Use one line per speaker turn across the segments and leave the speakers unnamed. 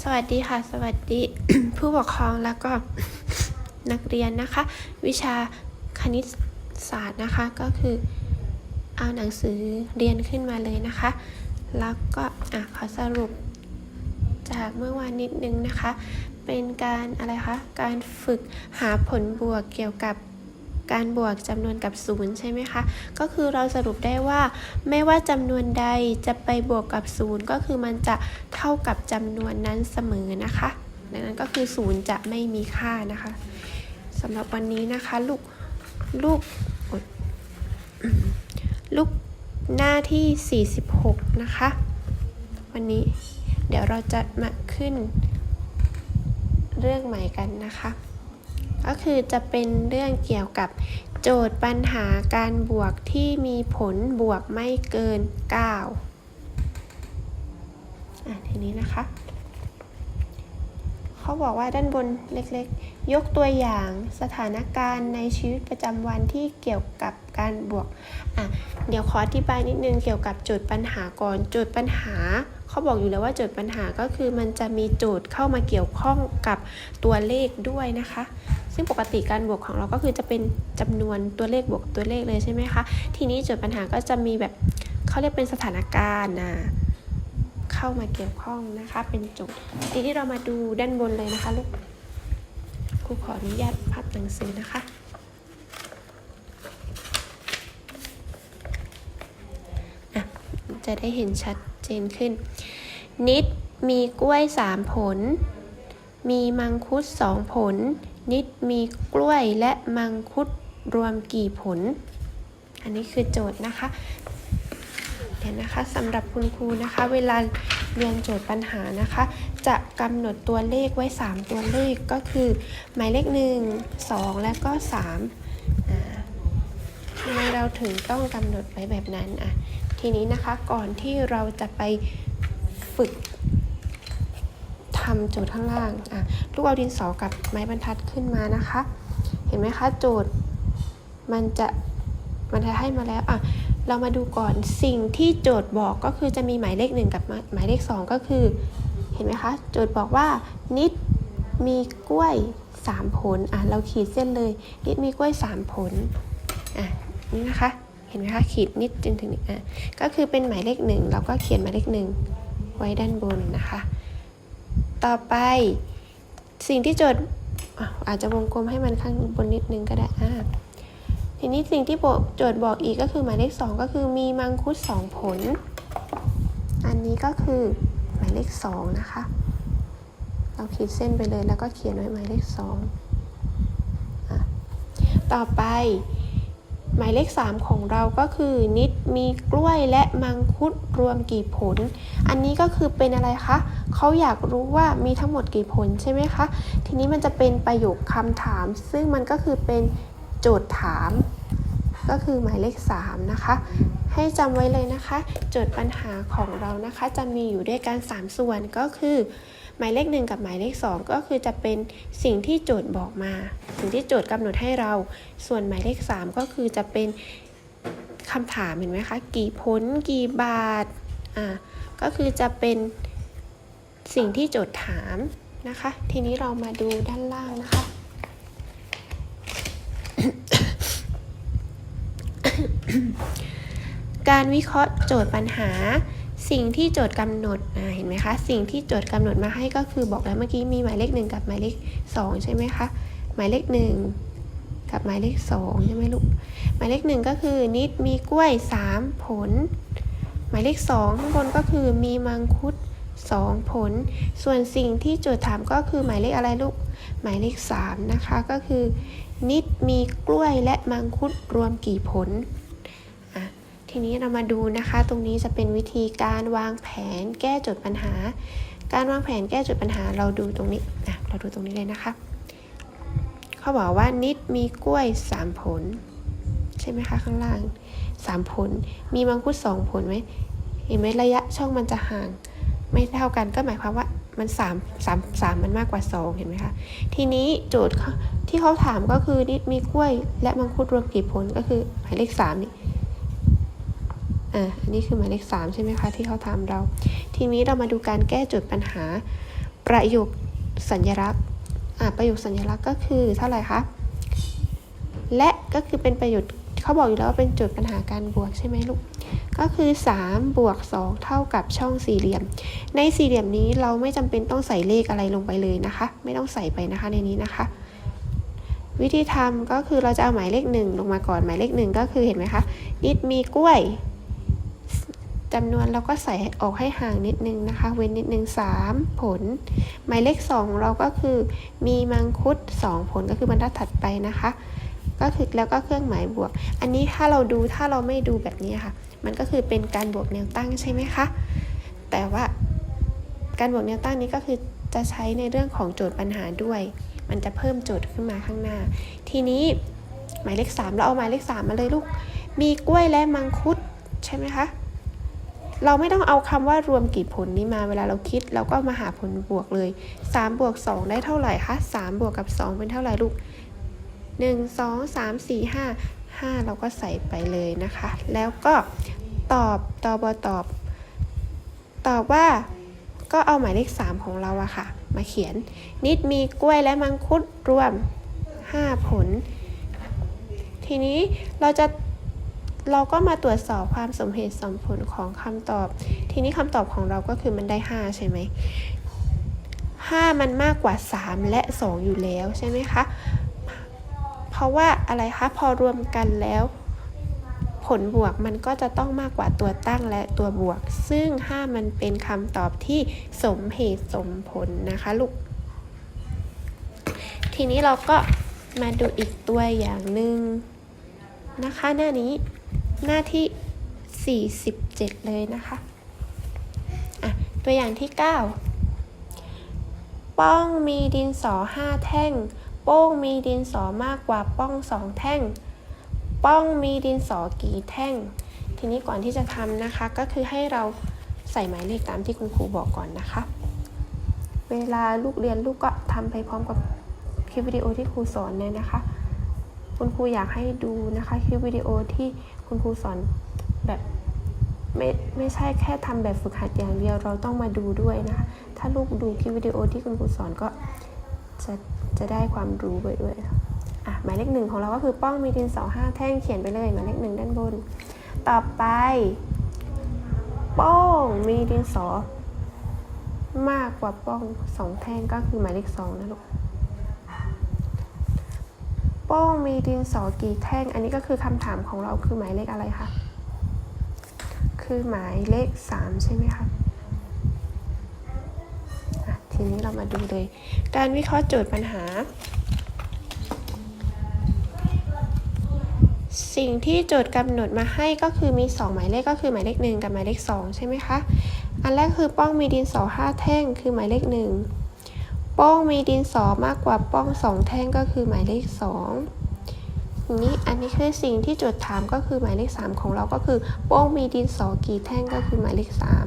สวัสดีค่ะ สวัสดีผู้ปกครองแล้วก็นักเรียนนะคะ วิชาคณิตศาสตร์นะคะก็คือเอาหนังสือเรียนขึ้นมาเลยนะคะ แล้วก็อะขอสรุปจากเมื่อวานนิดนึงนะคะ เป็นการอะไรคะ การฝึกหาผลบวกเกี่ยวกับ การบวกจำนวนกับศูนย์ใช่ไหมคะ ก็คือเราสรุปได้ว่า ไม่ว่าจำนวนใดจะไปบวกกับศูนย์ก็คือมันจะเท่ากับจำนวนนั้นเสมอนะคะ ดังนั้นก็คือศูนย์จะไม่มีค่านะคะสำหรับวันนี้นะคะลูกลูกลูกหน้าที่ 46 นะคะ วันนี้เดี๋ยวเราจะมาขึ้นเรื่องใหม่กันนะคะ ก็คือจะเป็นเรื่องเกี่ยวกับโจทย์ปัญหาการบวกที่มีผลบวกไม่เกิน 9 อะทีนี้นะคะ เขาบอกว่าด้านบนเล็กๆ ยกตัวอย่างสถานการณ์ในชีวิตประจำวันที่เกี่ยวกับการบวก อะ เดี๋ยวขออธิบายนิดนึงเกี่ยวกับโจทย์ปัญหาก่อน โจทย์ปัญหาเขาบอกอยู่แล้วว่าโจทย์ปัญหาก็คือมันจะมีโจทย์เข้ามาเกี่ยวข้องกับตัวเลขด้วยนะคะ ซึ่งปกติการบวกของเราก็คือจะเป็นจำนวนตัวเลขบวกตัวเลขเลยใช่ไหมคะ ทีนี้โจทย์ปัญหาก็จะมีแบบเขาเรียกเป็นสถานการณ์นะเข้ามาเกี่ยวข้องนะคะ เป็นโจทย์ทีนี้เรามาดูด้านบนเลยนะคะลูกครูขออนุญาตพับหนังสือนะคะอะจะได้เห็นชัดเจนขึ้น นิดมีกล้วยสามผล มีมังคุดสองผล นิดมีกล้วยและมังคุดรวมกี่ผล อันนี้คือโจทย์นะคะ เดี๋ยวนะคะสำหรับคุณครูนะคะ เวลาเรียนโจทย์ปัญหานะคะ จะกำหนดตัวเลขไว้ 3 ตัวเลขก็คือ หมายเลข 1 2 และก็3ทำไมเราถึงต้องกำหนดไว้แบบนั้นอะทีนี้นะคะก่อนที่เราจะไปฝึก ทำโจทย์ข้างล่างอะลูกเอาดินสอกับไม้บรรทัดขึ้นมานะคะ เห็นไหมคะโจทย์ มันจะมันจะให้มาแล้วอะเรามาดูก่อนสิ่งที่โจทย์บอกก็คือจะมีหมายเลขหนึ่งกับหมายเลขสองก็คือ เห็นไหมคะ โจทย์บอกว่านิดมีกล้วยสามผลอะเราขีดเส้นเลย นิดมีกล้วยสามผลอะนี่นะคะเห็นไหมคะขีดนิดจนถึงอะก็คือเป็นหมายเลขหนึ่งเราก็เขียนหมายเลขหนึ่งไว้ด้านบนนะคะ ต่อไป สิ่งที่โจทย์อาจจะวงกลมให้มันข้างบนนิดนึงก็ได้อะทีนี้สิ่งที่โจทย์บอกอีกก็คือหมายเลข 2 ก็คือมีมังคุด 2 ผล อันนี้ก็คือหมายเลข 2 นะคะ เราขีดเส้นไปเลยแล้วก็เขียนไว้หมายเลข2อะต่อไป หมายเลข 3 ของเราก็คือนิดมีกล้วยและมังคุดรวมกี่ผล อันนี้ก็คือเป็นอะไรคะเขาอยากรู้ว่ามีทั้งหมดกี่ผลใช่ไหมคะ ทีนี้มันจะเป็นประโยคคำถาม ซึ่งมันก็คือเป็นโจทย์ถาม ก็คือหมายเลข 3 นะคะ ให้จำไว้เลยนะคะ โจทย์ปัญหาของเรานะคะ จะมีอยู่ด้วยกัน 3 ส่วนก็คือ หมายเลข 1 กับหมายเลข 2 ก็คือจะเป็นสิ่งที่โจทย์บอกมา สิ่งที่โจทย์กำหนดให้เรา ส่วนหมายเลข 3 ก็คือจะเป็นคำถามเห็นไหมคะ กี่ผลกี่บาทอ่าก็คือจะเป็นสิ่งที่โจทย์ถามนะคะ ทีนี้เรามาดูด้านล่างนะคะ การวิเคราะห์โจทย์ปัญหา สิ่งที่โจทย์กำหนดเห็นไหมคะ สิ่งที่โจทย์กำหนดมาให้ก็คือบอกแล้วเมื่อกี้มีหมายเลขหนึ่งกับหมายเลขสองใช่ไหมคะ หมายเลขหนึ่งกับหมายเลขสองใช่ไหมลูก หมายเลขหนึ่งก็คือนิดมีกล้วยสามผล หมายเลขสองข้างบนก็คือมีมังคุดสองผล ส่วนสิ่งที่โจทย์ถามก็คือหมายเลขอะไรลูก หมายเลขสามนะคะ ก็คือ นิดมีกล้วยและมังคุดรวมกี่ผล ทีนี้เรามาดูนะคะ ตรงนี้จะเป็นวิธีการวางแผนแก้โจทย์ปัญหา การวางแผนแก้โจทย์ปัญหาเราดูตรงนี้อะเราดูตรงนี้เลยนะคะ เขาบอกว่านิดมีกล้วยสามผล ใช่ไหมคะข้างล่างสามผล มีมังคุดสองผลไหมเห็นไหมระยะช่องมันจะห่าง ไม่เท่ากันก็หมายความว่ามันสามสามสามมันมากกว่าสองเห็นไหมคะ ทีนี้โจทย์ที่เขาถามก็คือนิดมีกล้วย และมังคุดรวมกี่ผลก็คือหมายเลขสามนี่ อ่าอันนี้คือหมายเลขสามใช่ไหมคะที่เขาถามเรา ทีนี้เรามาดูการแก้จทย์ปัญหา ประโยคสัญลักษณ์อ่าประโยคสัญลักษณ์ก็คือเท่าไหร่คะ และก็คือเป็นประโยชน์เขาบอกอยู่แล้วว่าเป็นจทย์ปัญหาการบวกใช่ไหมลูก ก็คือ3บวก2เท่ากับช่องสี่เหลี่ยม ในสี่เหลี่ยมนี้เราไม่จำเป็นต้องใส่เลขอะไรลงไปเลยนะคะ ไม่ต้องใส่ไปนะคะในนี้นะคะ วิธีทำก็คือเราจะเอาหมายเลขหนึ่งลงมาก่อนหมายเลขหนึ่งก็คือเห็นไหมคะนิดมีกล้วย จำนวนเราก็ใส่ออกให้ห่างนิดนึงนะคะ เว้นนิดนึง 3 ผล หมายเลข2เราก็คือ มีมังคุด 2 ผลก็คือบรรทัดถัดไปนะคะ ก็คือแล้วก็เครื่องหมายบวก อันนี้ถ้าเราดูถ้าเราไม่ดูแบบนี้ค่ะ มันก็คือเป็นการบวกแนวตั้งใช่ไหมคะ แต่ว่าการบวกแนวตั้งนี้ก็คือจะใช้ในเรื่องของโจทย์ปัญหาด้วย มันจะเพิ่มโจทย์ขึ้นมาข้างหน้า ทีนี้หมายเลข 3 เราเอาหมายเลข 3 มาเลยลูก มีกล้วยและมังคุดใช่ไหมคะ เราไม่ต้องเอาคำว่ารวมกี่ผลนี้มาเวลาเราคิด เราก็มาหาผลบวกเลย3บวก2ได้เท่าไหร่คะ3บวกกับ 2 เป็นเท่าไหร่ลูก 1 2 3 4 5 5 เราก็ใส่ไปเลยนะคะ แล้วก็ตอบตอบบตอบ ตอบว่าก็เอาหมายเลข 3 ของเราอะค่ะ มาเขียน นิดมีกล้วยและมังคุดรวม 5 ผล ทีนี้เราจะ เราก็มาตรวจสอบความสมเหตุสมผลของคำตอบ ทีนี้คำตอบของเราก็คือมันได้ 5 ใช่ไหม5มันมากกว่า 3 และ 2 อยู่แล้วใช่ไหมคะ เพราะว่าอะไรคะ พอรวมกันแล้ว ผลบวกมันก็จะต้องมากกว่าตัวตั้งและตัวบวก ซึ่ง 5 มันเป็นคำตอบที่สมเหตุสมผลนะคะลูก ทีนี้เราก็มาดูอีกตัวอย่างหนึ่งนะคะหน้านี้ หน้าที่ 47 เลยนะคะอะตัวอย่างที่ 9 ป้องมีดินสอ 5 แท่ง โป้งมีดินสอมากกว่าป้อง 2 แท่ง ป้องมีดินสอกี่แท่ง ทีนี้ก่อนที่จะทำนะคะ ก็คือให้เราใส่หมายเลขตามที่คุณครูบอกก่อนนะคะ เวลาลูกเรียนลูกก็ทำไปพร้อมกับคลิปวิดีโอที่ครูสอนเนี่ยนะคะ คุณครูอยากให้ดูนะคะคลิปวิดีโอที่คุณครูสอนแบบไม่ไม่ใช่แค่ทำแบบฝึกหัดอย่างเดียวเราต้องมาดูด้วยนะคะ ถ้าลูกดูคลิปวิดีโอที่คุณครูสอนก็จะจะได้ความรู้ไปด้วยอะหมายเลขหนึ่งของเราก็คือป้องมีดินสอห้าแท่งเขียนไปเลยหมายเลขหนึ่งด้านบน ต่อไป ป้องมีดินสอ มากกว่าป้องสองแท่งก็คือหมายเลขสองนะลูก ป้งมีดินสอกี่แท่ง อันนี้ก็คือคำถามของเราคือหมายเลขอะไรคะ คือหมายเลขสามใช่ไหมคะทีนี้เรามาดูเลย การวิเคราะห์โจทย์ปัญหา สิ่งที่โจทย์กำหนดมาให้ก็คือมี 2 หมายเลขก็คือหมายเลขหนึ่งกับหมายเลขสองใช่ไหมคะ อันแรกคือป้องมีดินสอห้าแท่งคือหมายเลขหนึ่ง ป้องมีดินสอมากกว่าป้องสองแท่งก็คือหมายเลขสองนี้อันนี้คือสิ่งที่โจทย์ถามก็คือหมายเลขสามของเราก็คือโป้งมีดินสอกี่แท่งก็คือหมายเลขสาม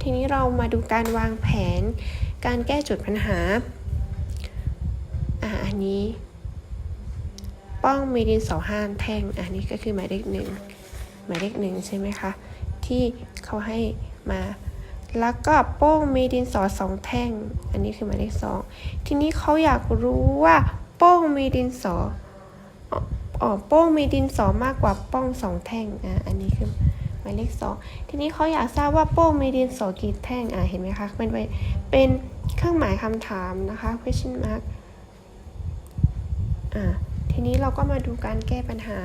ทีนี้เรามาดูการวางแผน การแก้โจทย์ปัญหาอ่าอันนี้ ป้องมีดินสอห้าแท่งอันนี้ก็คือหมายเลขหนึ่งหมายเลขหนึ่งใช่ไหมคะ ที่เขาให้มา แล้วก็โป้งมีดินสอสองแท่ง อันนี้คือหมายเลขสอง ทีนี้เขาอยากรู้ว่าโป้งมีดินสออ๋อโป้งมีดินสอมากกว่าป้องสองแท่ง อะ อันนี้คือหมายเลขสอง ทีนี้เขาอยากทราบว่าโป้งมีดินสอกี่แท่ง อะ เห็นไหมคะ เป็นเป็นเครื่องหมายคำถามนะคะ question mark อ่าทีนี้เราก็มาดูการแก้ปัญหา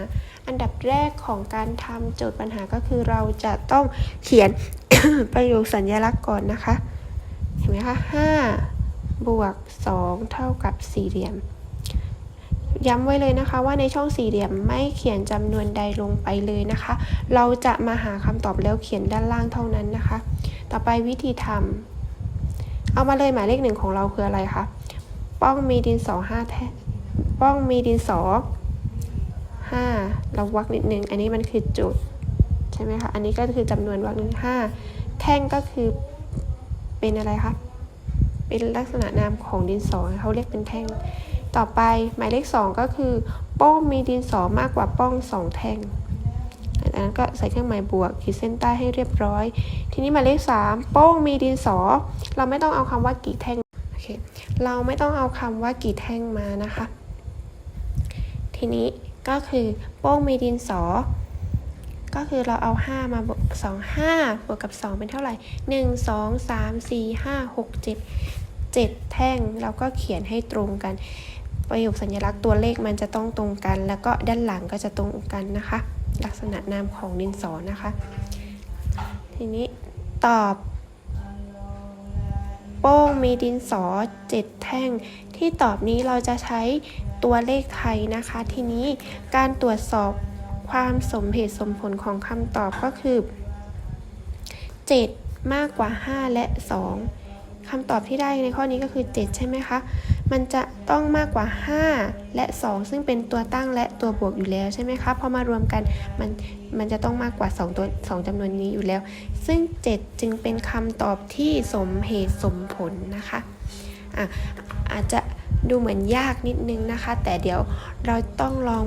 อันดับแรกของการทำโจทย์ปัญหาก็คือเราจะต้องเขียน ประโยคสัญลักษณ์ก่อนนะคะ เห็นไหมคะ5บวก2เท่ากับสี่เหลี่ยม ย้ำไว้เลยนะคะว่าในช่องสี่เหลี่ยมไม่เขียนจำนวนใดลงไปเลยนะคะ เราจะมาหาคำตอบแล้วเขียนด้านล่างเท่านั้นนะคะ ต่อไปวิธีทำเอามาเลยหมายเลขหนึ่งของเราคืออะไรคะป้องมีดินสอห้าแท่งป้องมีดินสอ ห้าเราวักนิดนึง อันนี้มันคือจุด ใช่ไหมคะ อันนี้ก็คือจำนวนวรรคหนึ่งห้าแท่งก็คือเป็นอะไรคะ เป็นลักษณะนามของดินสอเขาเรียกเป็นแท่ง ต่อไปหมายเลขสองก็คือ โป้งมีดินสอมากกว่าป้องสองแท่งอัจากนั้นก็ใส่เครื่องหมายบวกขีดเส้นใต้ให้เรียบร้อย ทีนี้หมายเลขสามโป้งมีดินสอ เราไม่ต้องเอาคำว่ากี่แท่งโอเคเราไม่ต้องเอาคำว่ากี่แท่งมานะคะ ทีนี้ ก็คือโป้งมีดินสอ ก็คือเราเอา 5 มาบวก2 5บวกกับ 2 เป็นเท่าไหร่ 1 2 3 4 5 6 7 7 แท่งเราก็เขียนให้ตรงกัน ประโยคสัญลักษณ์ตัวเลขมันจะต้องตรงกัน แล้วก็ด้านหลังก็จะตรงกันนะคะ ลักษณะนามของดินสอนะคะ ทีนี้ตอบโป้งมีดินสอ 7 แท่ง ที่ตอบนี้เราจะใช้ ตัวเลขไทยนะคะ ทีนี้การตรวจสอบความสมเหตุสมผลของคำตอบก็คือ 7 มากกว่า 5 และ 2คำตอบที่ได้ในข้อนี้ก็คือ 7 ใช่ไหมคะ มันจะต้องมากกว่า 5 และ 2 ซึ่งเป็นตัวตั้งและตัวบวกอยู่แล้วใช่ไหมคะพอมารวมกันมันมันจะต้องมากกว่า 2 ตัว 2จำนวนนี้อยู่แล้ว ซึ่ง 7 จึงเป็นคำตอบที่สมเหตุสมผลนะคะอะอาจจะ ดูเหมือนยากนิดนึงนะคะ แต่เดี๋ยวเราต้องลอง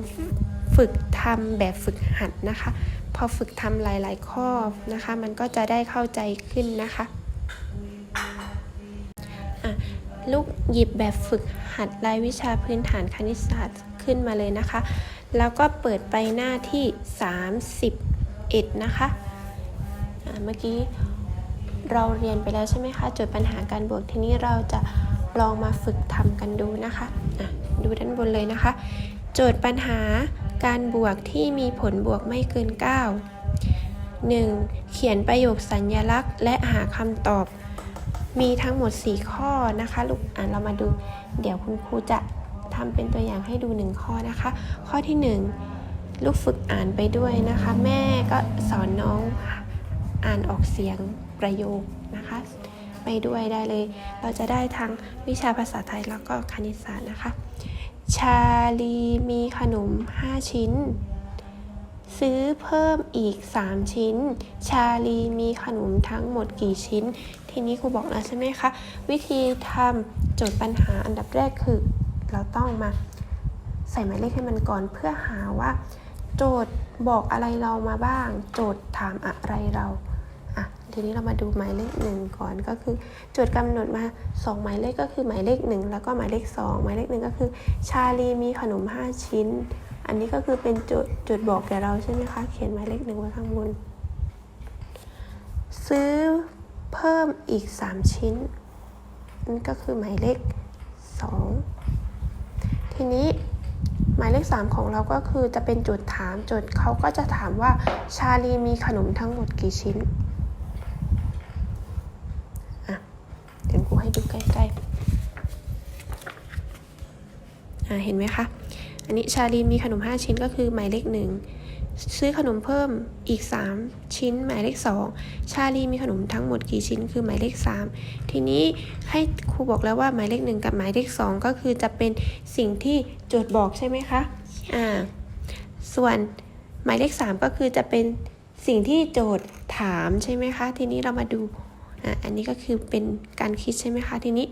ฝึกทำแบบฝึกหัดนะคะ พอฝึกทำหลาย ๆ ข้อนะคะ มันก็จะได้เข้าใจขึ้นนะคะะลูกหยิบแบบฝึกหัดรายวิชาพื้นฐานคณิตศาสตร์ขึ้นมาเลยนะคะ แล้วก็เปิดไปหน้าที่ 31 นะคะอะเมื่อกี้เราเรียนไปแล้วใช่ไหมคะจทย์ปัญหาการบวกทีนี้เราจะ ลองมาฝึกทำกันดูนะคะะดูด้านบนเลยนะคะ โจทย์ปัญหาการบวกที่มีผลบวกไม่เกิน 9 1. เขียนประโยคสัญญลักษณ์ และหาคำตอบ มีทั้งหมด 4 ข้อนะคะลูกอ่านเรามาดู เดี๋ยวคุณครูจะทำเป็นตัวอย่างให้ดู 1 ข้อนะคะ ข้อที่ 1 ลูกฝึกอ่านไปด้วยนะคะ แม่ก็สอนน้องอ่านออกเสียงประโยคนะคะ ไปด้วยได้เลย เราจะได้ทั้งวิชาภาษาไทยแล้วก็คณิตศาสตร์นะคะ ชาลีมีขนม 5 ชิ้น ซื้อเพิ่มอีก 3 ชิ้น ชาลีมีขนมทั้งหมดกี่ชิ้น ทีนี้ครูบอกแล้วใช่ไหมคะ วิธีทำโจทย์ปัญหาอันดับแรกคือ เราต้องมาใส่หมายเลขให้มันก่อนเพื่อหาว่า โจทย์บอกอะไรเรามาบ้าง โจทย์ถามอะไรเราอะ ทีนี้เรามาดูหมายเลขหนึ่งก่อนก็คือจทย์กำหนดมา 2 หมายเลขก็คือหมายเลข 1 แล้วก็หมายเลข 2 หมายเลขหนึ่งก็คือ ชาลีมีขนม 5 ชิ้น อันนี้ก็คือเป็นจทย์โจทย์บอกแก่เราใช่ไหมคะ เขียนหมายเลขหนึ่งไว้ข้างบน ซื้อเพิ่มอีก 3 ชิ้นนั่นก็คือหมายเลข 2 ทีนี้หมายเลข 3 ของเราก็คือจะเป็นจทย์ถามจทย์เขาก็จะถามว่าชาลีมีขนมทั้งหมดกี่ชิ้น อะ เดี๋ยวครูให้ดูใกล้ๆ อ่า เห็นไหมคะ อันนี้ชาลีมีขนม 5 ชิ้นก็คือหมายเลขหนึ่งซื้อขนมเพิ่มอีก 3 ชิ้น หมายเลข 2 ชาลีมีขนมทั้งหมดกี่ชิ้นคือหมายเลข 3 ทีนี้ให้ครูบอกแล้วว่าหมายเลข 1 กับหมายเลข 2 ก็คือจะเป็นสิ่งที่โจทย์บอกใช่ไหมคะอ่าส่วนหมายเลข 3 ก็คือจะเป็นสิ่งที่โจทย์ถามใช่ไหมคะ ทีนี้เรามาดูอะอันนี้ก็คือเป็นการคิดใช่ไหมคะ ทีนี้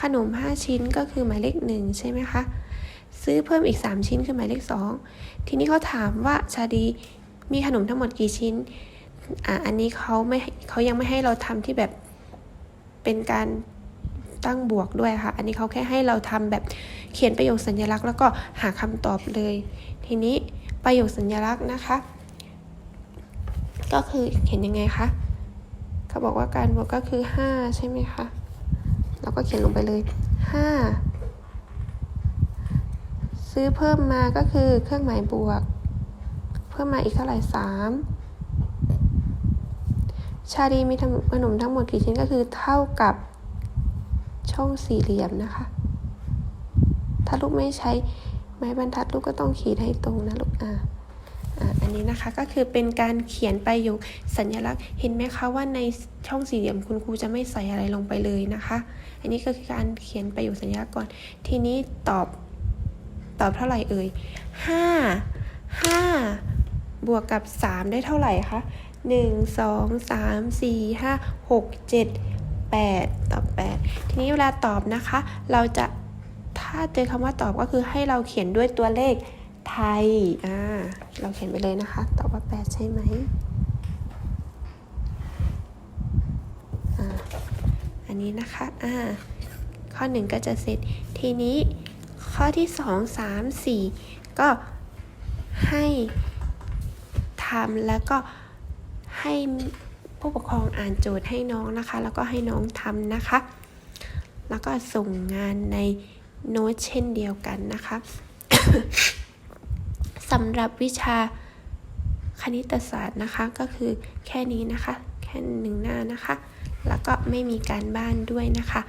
ขนม 5 ชิ้นก็คือหมายเลข 1 ใช่ไหมคะ ซื้อเพิ่มอีก 3 ชิ้นคือหมายเลข 2 ทีนี้เขาถามว่าชาดีมีขนมทั้งหมดกี่ชิ้นอะอันนี้เขาไม่เขายังไม่ให้เราทำที่แบบเป็นการตั้งบวกด้วยค่ะ อันนี้เขาแค่ให้เราทำแบบเขียนประโยคสัญลักษณ์แล้วก็หาคำตอบเลย ทีนี้ประโยคสัญลักษณ์นะคะ ก็คือเขียนยังไงคะเขาบอกว่าการบวกก็คือ 5 ใช่ไหมคะเราก็เขียนลงไปเลย 5 ซื้อเพิ่มมาก็คือเครื่องหมายบวก เพิ่มมาอีกเท่าไหร่3ชาดีมีขนมทั้งหมดกี่ชิ้นก็คือเท่ากับช่องสี่เหลี่ยมนะคะ ถ้าลูกไม่ใช้ไม้บรรทัดลูกก็ต้องขีดให้ตรงนะลูกอ่าอะอันนี้นะคะก็คือเป็นการเขียนไประโยคสัญลักษณ์ เห็นไหมคะว่าในช่องสี่เหลี่ยมคุณครูจะไม่ใส่อะไรลงไปเลยนะคะ อันนี้ก็คือการเขียนไประโยคสัญลักษณ์ก่อน ทีนี้ตอบ ตอบเท่าไหร่เอ่ยห้าห้าบวกกับสามได้เท่าไหร่คะหนึ่งสองสามสี่ห้าหกเจ็ดแปดตอบแปดทีนี้เวลาตอบนะคะ เราจะถ้าเจอคำว่าตอบก็คือให้เราเขียนด้วยตัวเลขไทย อ่า เราเขียนไปเลยนะคะ ตอบว่า 8 ใช่ไหมอ่า อันนี้นะคะ อ่า ข้อหนึ่งก็จะเสร็จ ทีนี้ ข้อที่สองสามสี่ก็ให้ทำแล้วก็ให้ผู้ปกครองอ่านโจทย์ให้น้องนะคะ แล้วก็ให้น้องทำนะคะ แล้วก็ส่งงานในโน้ตเช่นเดียวกันนะคะสำหรับวิชาคณิตศาสตร์นะคะก็คือแค่นี้นะคะ แค่หนึ่งหน้านะคะ แล้วก็ไม่มีการบ้านด้วยนะคะ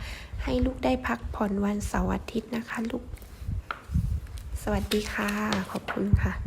ให้ลูกได้พักผ่อนวันเสาร์อาทิตย์นะคะลูก วัสดีค่ะ ขอบคุณค่ะ